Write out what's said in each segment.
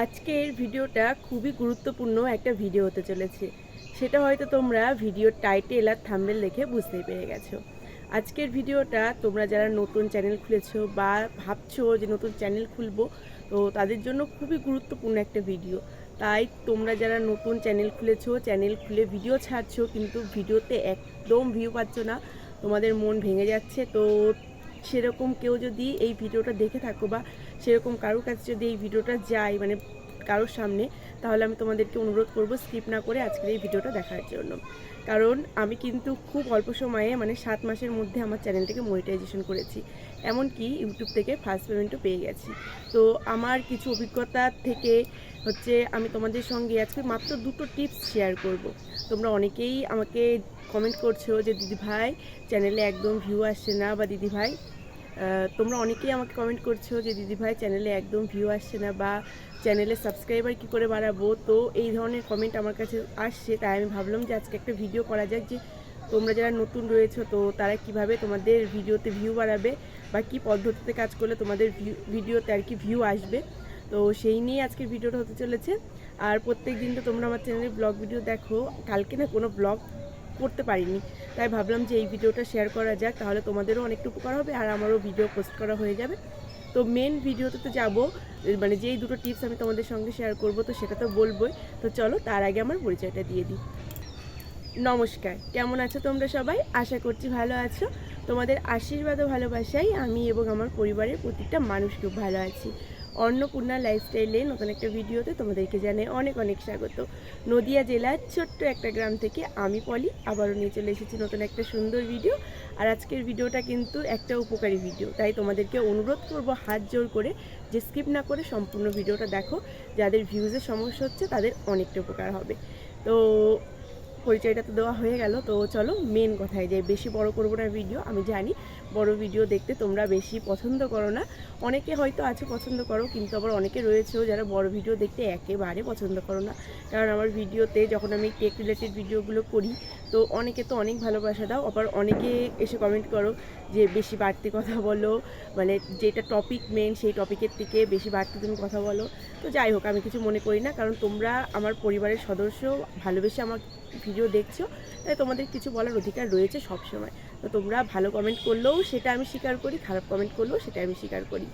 আজকের ভিডিওটা খুবই গুরুত্বপূর্ণ একটা ভিডিও হতে চলেছে। সেটা হয়তো তোমরা ভিডিওর টাইটেল আর থামবেল দেখে বুঝতেই পেরে গেছো। আজকের ভিডিওটা তোমরা যারা নতুন চ্যানেল খুলেছো বা ভাবছ যে নতুন চ্যানেল খুলবো, তো তাদের জন্য খুবই গুরুত্বপূর্ণ একটা ভিডিও। তাই তোমরা যারা নতুন চ্যানেল খুলেছো, চ্যানেল খুলে ভিডিও ছাড়ছো, কিন্তু ভিডিওতে একদম ভিউ পাচ্ছ না, তোমাদের মন ভেঙে যাচ্ছে, তো সেরকম কেউ যদি এই ভিডিওটা দেখে থাকো বা সেরকম কারোর কাছে যদি এই ভিডিওটা যায় মানে কারোর সামনে, তাহলে আমি তোমাদেরকে অনুরোধ করব স্কিপ না করে আজকের এই ভিডিওটা দেখার জন্য। কারণ আমি কিন্তু খুব অল্প সময়ে মানে সাত মাসের মধ্যে আমার চ্যানেলটাকে মনিটাইজেশন করেছি। এমনকি ইউটিউব থেকে ফার্স্ট পেমেন্টও পেয়ে গেছি। তো আমার কিছু অভিজ্ঞতা থেকে হচ্ছে আমি তোমাদের সঙ্গে আজকে মাত্র দুটো টিপস শেয়ার করব। তোমরা অনেকেই আমাকে কমেন্ট করছ যে দিদি ভাই চ্যানেলে একদম ভিউ আসছে না বা দিদি ভাই তোমরা অনেকেই আমাকে কমেন্ট করছ যে দিদি ভাই চ্যানেলে একদম ভিউ আসছে না বা চ্যানেলে সাবস্ক্রাইবার কি করে বাড়াবো? তো এই ধরনের কমেন্ট আমার কাছে আসছে। তাই আমি ভাবলাম যে আজকে একটা ভিডিও করা যাক যে তোমরা যারা নতুন রয়েছো, তো তারা কীভাবে তোমাদের ভিডিওতে ভিউ বাড়াবে বা কি পদ্ধতিতে কাজ করলে তোমাদের ভিডিওতে আর কি ভিউ আসবে। তো সেই নিয়ে আজকের ভিডিওটা হতে চলেছে। আর প্রত্যেক দিন তো তোমরা আমার চ্যানেলে ব্লগ ভিডিও দেখো। কালকে না কোনো ব্লগ করতে পারিনি। তাই ভাবলাম যে এই ভিডিওটা শেয়ার করা যাক, তাহলে তোমাদেরও অনেকটা উপকার হবে আর আমারও ভিডিও পোস্ট করা হয়ে যাবে। তো মেন ভিডিওতে তো যাব মানে যেই দুটো টিপস আমি তোমাদের সঙ্গে শেয়ার করব, তো সেটা তো বলবোই। তো চলো, তার আগে আমার পরিচয়টা দিয়ে দিই। নমস্কার, কেমন আছো তোমরা সবাই? আশা করছি ভালো আছো। তোমাদের আশীর্বাদ ও ভালোবাসাই আমি এবং আমার পরিবারের প্রত্যেকটা মানুষ খুব ভালো আছি। অন্নপূর্ণা লাইফস্টাইলে নতুন একটা ভিডিওতে তোমাদেরকে জানাই অনেক অনেক স্বাগত। নদিয়া জেলার ছোট্ট একটা গ্রাম থেকে আমি পলি, আবারও নিয়ে চলে এসেছি নতুন একটা সুন্দর ভিডিও। আর আজকের ভিডিওটা কিন্তু একটা উপকারী ভিডিও, তাই তোমাদেরকে অনুরোধ করব হাত জোর করে যে স্কিপ না করে সম্পূর্ণ ভিডিওটা দেখো। যাদের ভিউজের সমস্যা হচ্ছে তাদের অনেকটা উপকার হবে। তো পরিচয়টা তো দেওয়া হয়ে গেল, তো চলো মেন কথায় যে বেশি বড় করব না ভিডিও, আমি জানি। বড় ভিডিও দেখতে তোমরা বেশি পছন্দ করো না। অনেকে হয়তো আছে পছন্দ করো, কিন্তু আবার অনেকে রয়েছেও যারা বড় ভিডিও দেখতে একেবারে পছন্দ করো না। কারণ আমার ভিডিওতে যখন আমি টেক রিলেটেড ভিডিওগুলো করি, তো অনেকে তো অনেক ভালোবাসা দাও, আবার অনেকে এসে কমেন্ট করো যে বেশি বাড়তি কথা বলো মানে যেটা টপিক মেন সেই টপিকের থেকে বেশি বাড়তি তুমি কথা বলো। তো যাই হোক, আমি কিছু মনে করি না, কারণ তোমরা আমার পরিবারের সদস্য, ভালোবেসে আমার ভিডিও দেখছ, তাই তোমাদের কিছু বলার অধিকার রয়েছে সব সময় তো তোমরা ভালো কমেন্ট করলেও সেটা আমি স্বীকার করি, খারাপ কমেন্ট করলেও সেটা আমি স্বীকার করি।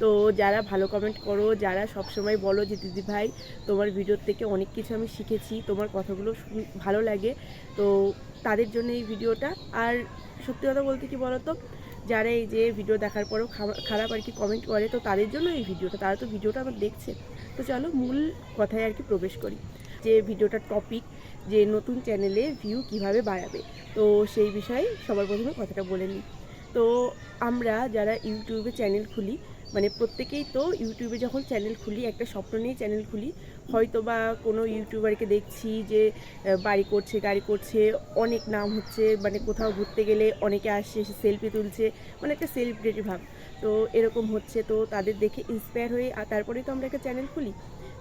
তো যারা ভালো কমেন্ট করো, যারা সব সময় বলো যে, দিদি ভাই, তোমার ভিডিওর থেকে অনেক কিছু আমি শিখেছি, তোমার কথাগুলো ভালো লাগে। তো তাদের জন্য এই ভিডিওটা আর সত্যি কথা বলতে কি বলো তো যারা এই যে ভিডিও দেখার পরেও খারাপ আর কি কমেন্ট করে, তো তাদের জন্য এই ভিডিওটা তারা তো ভিডিওটা আমার দেখছে। তো চলো মূল কথায় আর কি প্রবেশ করি। যে ভিডিওটার টপিক যে নতুন চ্যানেলে ভিউ কীভাবে বাড়াবে। তো সেই বিষয়ে সবার প্রথমে কথাটা বলে নিই। তো আমরা যারা ইউটিউবে চ্যানেল খুলি মানে প্রত্যেকেই তো ইউটিউবে যখন চ্যানেল খুলি, একটা স্বপ্ন নিয়ে চ্যানেল খুলি হয়তো বা কোনো ইউটিউবারকে দেখছি যে বাড়ি করছে, গাড়ি করছে, অনেক নাম হচ্ছে মানে কোথাও ঘুরতে গেলে অনেকে আসছে, এসে সেলফি তুলছে মানে একটা সেলিব্রিটি ভাব। তো এরকম হচ্ছে, তো তাদের দেখে ইন্সপায়ার হয়ে, আর তারপরেই তো আমরা একটা চ্যানেল খুলি।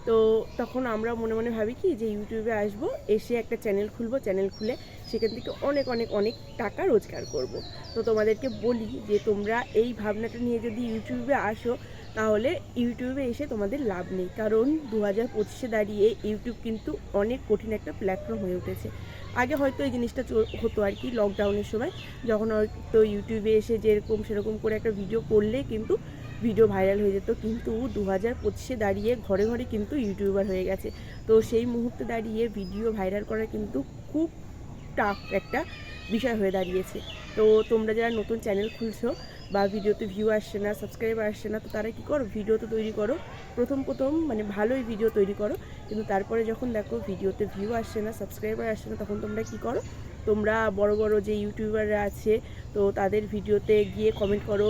তো তখন আমরা মনে মনে ভাবি কি যে ইউটিউবে আসব, এসে একটা চ্যানেল খুলবো চ্যানেল খুলে সেখান থেকে অনেক অনেক অনেক টাকা রোজগার করব। তো তোমাদেরকে বলি যে তোমরা এই ভাবনাটা নিয়ে যদি ইউটিউবে আসো, তাহলে ইউটিউবে এসে তোমাদের লাভ নেই কারণ দু হাজার পঁচিশে দাঁড়িয়ে ইউটিউব কিন্তু অনেক কঠিন একটা প্ল্যাটফর্ম হয়ে উঠেছে আগে হয়তো এই জিনিসটা হতো আর কি লকডাউনের সময়, যখন হয়তো ইউটিউবে এসে যেরকম সেরকম করে একটা ভিডিও করলে কিন্তু ভিডিও ভাইরাল হয়ে যেত। কিন্তু দু হাজার পঁচিশে দাঁড়িয়ে ঘরে ঘরে কিন্তু ইউটিউবার হয়ে গেছে। তো সেই মুহূর্তে দাঁড়িয়ে ভিডিও ভাইরাল করা কিন্তু খুব টাফ একটা বিষয় হয়ে দাঁড়িয়েছে। তো তোমরা যারা নতুন চ্যানেল খুলছো বা ভিডিওতে ভিউ আসছে না সাবস্ক্রাইবার আসছে না, তো তারা কী করো? ভিডিও তো তৈরি করো। প্রথম প্রথম মানে ভালোই ভিডিও তৈরি করো। কিন্তু তারপরে যখন দেখো ভিডিওতে ভিউ আসছে না সাবস্ক্রাইবার আসছে না, তখন তোমরা কী করো? তোমরা বড় বড় যে ইউটিউবাররা আছে, তো তাদের ভিডিওতে গিয়ে কমেন্ট করো।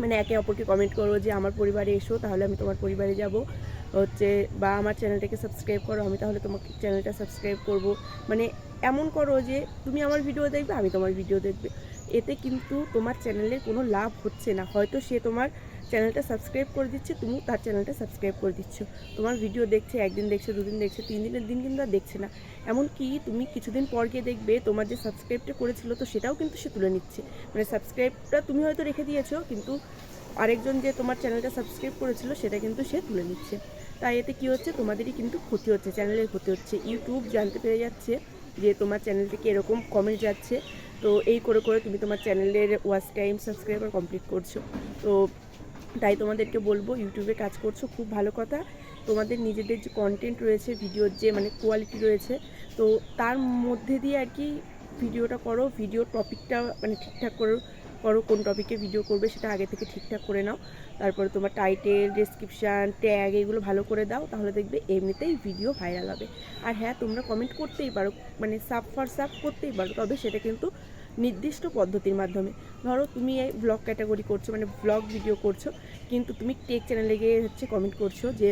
মানে একে অপরকে কমেন্ট করো যে, আমার পরিবারে এসো, তাহলে আমি তোমার পরিবারে যাব। হচ্ছে, বা আমার চ্যানেলটাকে সাবস্ক্রাইব করো, আমি তাহলে তোমাকে চ্যানেলটা সাবস্ক্রাইব করব। মানে এমন করো যে, তুমি আমার ভিডিও দেখবে, আমি তোমার ভিডিও দেখবে। এতে কিন্তু তোমার চ্যানেলের কোনো লাভ হচ্ছে না। হয়তো সে তোমার চ্যানেলটা সাবস্ক্রাইব করে দিচ্ছে, তুমি তার চ্যানেলটা সাবস্ক্রাইব করে দিচ্ছ। তোমার ভিডিও দেখছে, একদিন দেখছে, দুদিন দেখছে তিন দিনের দিন কিন্তু আর দেখছে না। এমনকি তুমি কিছুদিন পর গিয়ে দেখবে, তোমার যে সাবস্ক্রাইবটা করেছিল, তো সেটাও কিন্তু সে তুলে নিচ্ছে। মানে সাবস্ক্রাইবটা তুমি হয়তো রেখে দিয়েছ, কিন্তু আরেকজন যে তোমার চ্যানেলটা সাবস্ক্রাইব করেছিল, সেটা কিন্তু সে তুলে নিচ্ছে। তাই এতে কী হচ্ছে, তোমাদেরই কিন্তু ক্ষতি হচ্ছে, চ্যানেলের ক্ষতি হচ্ছে। ইউটিউব জানতে পেরে যাচ্ছে যে তোমার চ্যানেল থেকে এরকম কমেন্ট যাচ্ছে। তো এই করে করে তুমি তোমার চ্যানেলের ওয়াচ টাইম সাবস্ক্রাইবার কমপ্লিট করছ। তো তাই তোমাদেরকে বলব, ইউটিউবে কাজ করছ, খুব ভালো কথা। তোমাদের নিজেদের যে কন্টেন্ট রয়েছে ভিডিওর যে মানে কোয়ালিটি রয়েছে, তো তার মধ্যে দিয়ে আর কি ভিডিওটা করো ভিডিওর টপিকটা মানে ঠিকঠাক করো করো, কোন টপিকে ভিডিও করবে সেটা আগে থেকে ঠিকঠাক করে নাও। তারপরে তোমার টাইটেল ডেসক্রিপশান ট্যাগ এগুলো ভালো করে দাও, তাহলে দেখবে এমনিতেই ভিডিও ভাইরাল হবে। আর হ্যাঁ তোমরা কমেন্ট করতেই পারো মানে সাব ফর সাব করতেই পারো, তবে সেটা কিন্তু নির্দিষ্ট পদ্ধতির মাধ্যমে। ধরো তুমি এই ব্লগ ক্যাটাগরি করছ মানে ব্লগ ভিডিও করছ, কিন্তু তুমি টেক চ্যানেলে গিয়ে হচ্ছে কমেন্ট করছ যে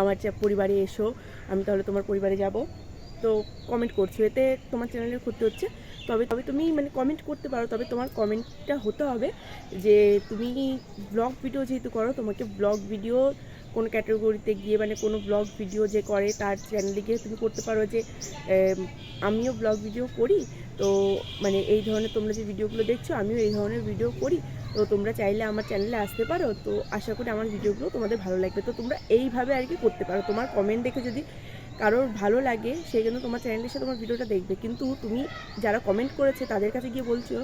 আমার যে পরিবারে এসো, আমি তাহলে তোমার পরিবারে যাব। তো কমেন্ট করছ, এতে তোমার চ্যানেলের ক্ষতি হচ্ছে। তবে তবে তুমি মানে কমেন্ট করতে পারো, তবে তোমার কমেন্টটা হতে হবে যে, তুমি ব্লগ ভিডিও যেহেতু করো, তোমাকে ব্লগ ভিডিও কোন ক্যাটাগরিতে গিয়ে মানে কোনো ব্লগ ভিডিও যে করে তার চ্যানেলে গিয়ে তুমি করতে পারো যে আমিও ব্লগ ভিডিও করি। তো মানে এই ধরনের তোমরা যে ভিডিওগুলো দেখছ, আমিও এই ধরনের ভিডিও করি। তো তোমরা চাইলে আমার চ্যানেলে আসতে পারো। তো আশা করি আমার ভিডিওগুলো তোমাদের ভালো লাগবে। তো তোমরা এইভাবে আর কি করতে পারো। তোমার কমেন্ট দেখে যদি কারোর ভালো লাগে, সেই জন্য তোমার চ্যানেলে এসে তোমার ভিডিওটা দেখবে। কিন্তু তুমি যারা কমেন্ট করেছে, তাদের কাছে গিয়ে বলছো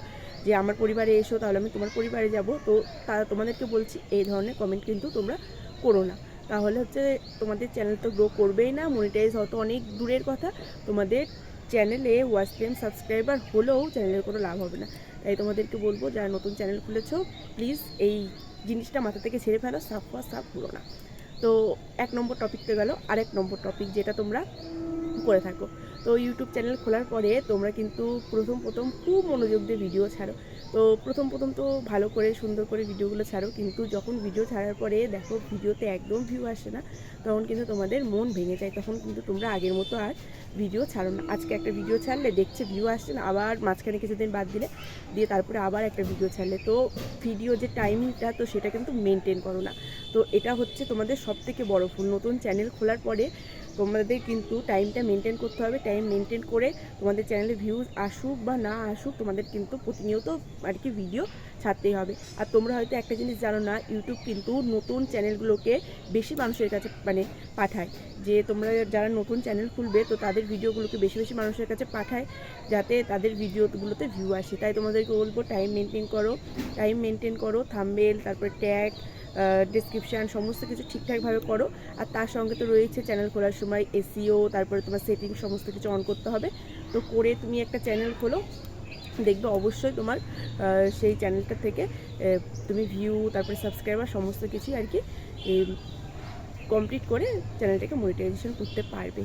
যে, আমার পরিবারে এসো, তাহলে আমি তোমার পরিবারে যাব। তো তারা তোমাদেরকে বলছি, এই ধরনের কমেন্ট কিন্তু তোমরা করো না। তাহলে হচ্ছে তোমাদের চ্যানেল তো গ্রো করবেই না মনিটাইজ হয়তো অনেক দূরের কথা। তোমাদের চ্যানেলে ওয়াচ টাইম সাবস্ক্রাইবার হলেও চ্যানেলের কোনো লাভ হবে না। তাই তোমাদেরকে বলব, যারা নতুন চ্যানেল খুলেছো প্লিজ এই জিনিসটা মাথা থেকে ছেড়ে ফেলো, সাফ ফা সাফ করো না। তো এক নম্বর টপিকতে গেল, আরেক নম্বর টপিক যেটা তোমরা করে থাকো। তো ইউটিউব চ্যানেল খোলার পরে তোমরা কিন্তু প্রথম প্রথম খুব মনোযোগ দিয়ে ভিডিও ছাড়ো। তো প্রথম প্রথম তো ভালো করে, সুন্দর করে ভিডিওগুলো ছাড়ো, কিন্তু যখন ভিডিও ছাড়ার পরে দেখো ভিডিওতে একদম ভিউ আসে না, তখন কিন্তু তোমাদের মন ভেঙে যায়, তখন কিন্তু তোমরা আগের মতো আর ভিডিও ছাড়ো না। আজকে একটা ভিডিও ছাড়লে দেখছে ভিউ আসছে না, আবার মাঝখানে কিছুদিন বাদ দিলে, দিয়ে তারপরে আবার একটা ভিডিও ছাড়লে। তো ভিডিও যে টাইমিংটা তো সেটা কিন্তু মেনটেন করো না। তো এটা হচ্ছে তোমাদের সব থেকে বড় ভুল। নতুন চ্যানেল খোলার পরে তোমাদের কিন্তু টাইমটা মেনটেন করতে হবে। টাইম মেনটেন করে তোমাদের চ্যানেলে ভিউজ আসুক বা না আসুক, তোমাদের কিন্তু প্রতিনিয়ত আর কি ভিডিও ছাড়তেই হবে। আর তোমরা হয়তো একটা জিনিস জানো না ইউটিউব কিন্তু নতুন চ্যানেলগুলোকে বেশি মানুষের কাছে মানে পাঠায়। যে তোমরা যারা নতুন চ্যানেল খুলবে, তো তাদের ভিডিওগুলোকে বেশি বেশি মানুষের কাছে পাঠায়, যাতে তাদের ভিডিওগুলোতে ভিউ আসে। তাই তোমাদেরকে বলব টাইম মেনটেন করো টাইম মেনটেন করো থাম্বেল তারপরে ট্যাগ ডিসক্রিপশান সমস্ত কিছু ঠিকঠাকভাবে করো। আর তার সঙ্গে তো রয়েছে চ্যানেল খোলার সময় এসিও তারপরে তোমার সেটিং সমস্ত কিছু অন করতে হবে। তো করে তুমি একটা চ্যানেল খোলো, দেখবে অবশ্যই তোমার সেই চ্যানেলটা থেকে তুমি ভিউ তারপরে সাবস্ক্রাইবার সমস্ত কিছুই আর কি কমপ্লিট করে চ্যানেলটাকে মনিটাইজেশন করতে পারবে।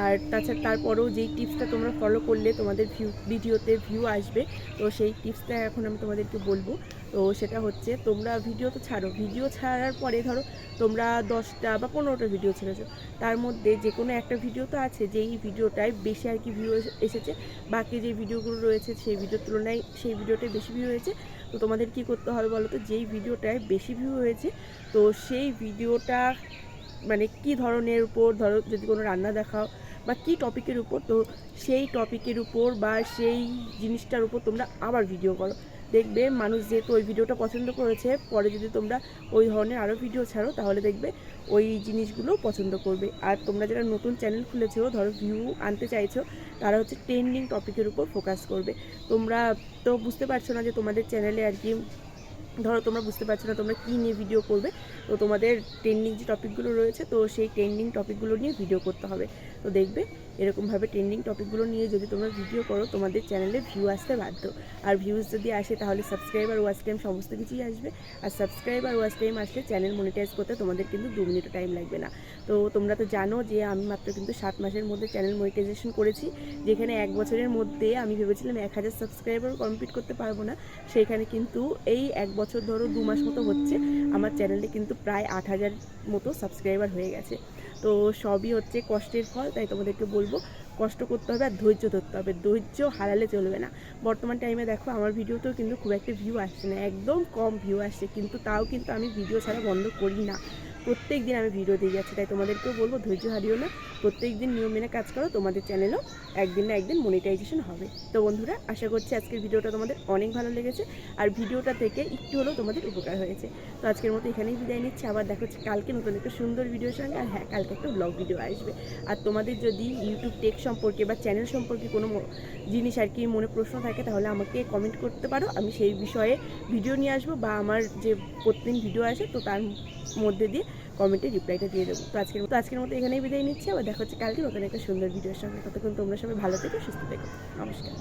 আর তাছাড়া তারপরেও যেই টিপসটা তোমরা ফলো করলে তোমাদের ভিউ ভিডিওতে ভিউ আসবে, তো সেই টিপসটা এখন আমি তোমাদেরকে বলব। তো সেটা হচ্ছে তোমরা ভিডিও তো ছাড়ো। ভিডিও ছাড়ার পরে ধরো তোমরা দশটা বা পনেরোটা ভিডিও ছেড়েছো। তার মধ্যে যে কোনো একটা ভিডিও তো আছে, যেই ভিডিওটায় বেশি আর কি ভিউ এসেছে। বাকি যে ভিডিওগুলো রয়েছে সেই ভিডিওর তুলনায় সেই ভিডিওটায় বেশি ভিউ হয়েছে। তো তোমাদের কি করতে হবে বলো তো? যেই ভিডিওটায় বেশি ভিউ হয়েছে, তো সেই ভিডিওটা মানে কি ধরনের উপর ধরো যদি কোনো রান্না দেখাও বা কি টপিকের উপর, তো সেই টপিকের উপর বা সেই জিনিসটার উপর তোমরা আবার ভিডিও করো। দেখবে, মানুষ যেহেতু ওই ভিডিওটা পছন্দ করেছে, পরে যদি তোমরা ওই ধরনের আরও ভিডিও ছাড়ো, তাহলে দেখবে ওই জিনিসগুলো পছন্দ করবে। আর তোমরা যারা নতুন চ্যানেল খুলেছো ধরো ভিউ আনতে চাইছো, তারা হচ্ছে ট্রেন্ডিং টপিকের উপর ফোকাস করবে। তোমরা তো বুঝতে পারছ না যে তোমাদের চ্যানেলে আর কি, ধরো তোমরা বুঝতে পারছ না তোমরা কী নিয়ে ভিডিও করবে, তো তোমাদের ট্রেন্ডিং যে টপিকগুলো রয়েছে, তো সেই ট্রেন্ডিং টপিকগুলো নিয়ে ভিডিও করতে হবে। তো দেখবে এরকমভাবে ট্রেন্ডিং টপিকগুলো নিয়ে যদি তোমরা ভিডিও করো, তোমাদের চ্যানেলে ভিউ আসতে বাধ্য। আর ভিউজ যদি আসে, তাহলে সাবস্ক্রাইবার ওয়াচ টাইম সমস্ত কিছুই আসবে। আর সাবস্ক্রাইবার ওয়াচ টাইম আসলে চ্যানেল মনিটাইজ করতে তোমাদের কিন্তু দু মিনিটও টাইম লাগবে না। তো তোমরা তো জানো যে আমি মাত্র কিন্তু সাত মাসের মধ্যে চ্যানেল মনিটাইজেশন করেছি। যেখানে এক বছরের মধ্যে আমি ভেবেছিলাম এক হাজার সাবস্ক্রাইবার কমপ্লিট করতে পারব না। সেইখানে কিন্তু এই এক বছর ধরো দু মাস মতো হচ্ছে, আমার চ্যানেলে কিন্তু প্রায় আট হাজার মতো সাবস্ক্রাইবার হয়ে গেছে। তো সবই হচ্ছে কষ্টের ফল, তাই তোমাদেরকে বলব কষ্ট করতে হবে আর ধৈর্য ধরতে হবে। ধৈর্য হারালে চলবে না। বর্তমান টাইমে দেখো আমার ভিডিওতেও কিন্তু খুব একটা ভিউ আসছে না, একদম কম ভিউ আসছে, কিন্তু তাও কিন্তু আমি ভিডিও ছাড়া বন্ধ করি না। প্রত্যেক দিন আমি ভিডিও দিয়ে যাচ্ছি, তাই তোমাদেরকেও বলব ধৈর্য হারিও না। প্রত্যেক দিন নিয়ম মেনে কাজ করো, তোমাদের চ্যানেলও একদিন না একদিন মনিটাইজেশন হবে। তো বন্ধুরা, আশা করছি আজকের ভিডিওটা তোমাদের অনেক ভালো লেগেছে, আর ভিডিওটা থেকে একটু হলেও তোমাদের উপকার হয়েছে। তো আজকের মতো এখানেই বিদায় নিচ্ছি, আবার দেখা হচ্ছে কালকে নতুন একটা সুন্দর ভিডিওর সঙ্গে, আর হ্যাঁ কালকে একটা ব্লগ ভিডিও আসবে। আর তোমাদের যদি ইউটিউব টেক সম্পর্কে বা চ্যানেল সম্পর্কে কোনো জিনিস আর কি মনে প্রশ্ন থাকে, তাহলে আমাকে কমেন্ট করতে পারো। আমি সেই বিষয়ে ভিডিও নিয়ে আসব, বা আমার যে প্রতিদিন ভিডিও আসে, তো তার মধ্যে দিয়ে কমেন্টে রিপ্লাইটা দিয়ে দেবো। তো আজকের মতো আজকের মতো এখানেই বিদায় নিচ্ছি। আবার দেখা হচ্ছে কালকে নতুন একটা সুন্দর ভিডিওর সঙ্গে। ততক্ষণ তোমরা সবাই ভালো থেকো, সুস্থ থেকো। নমস্কার।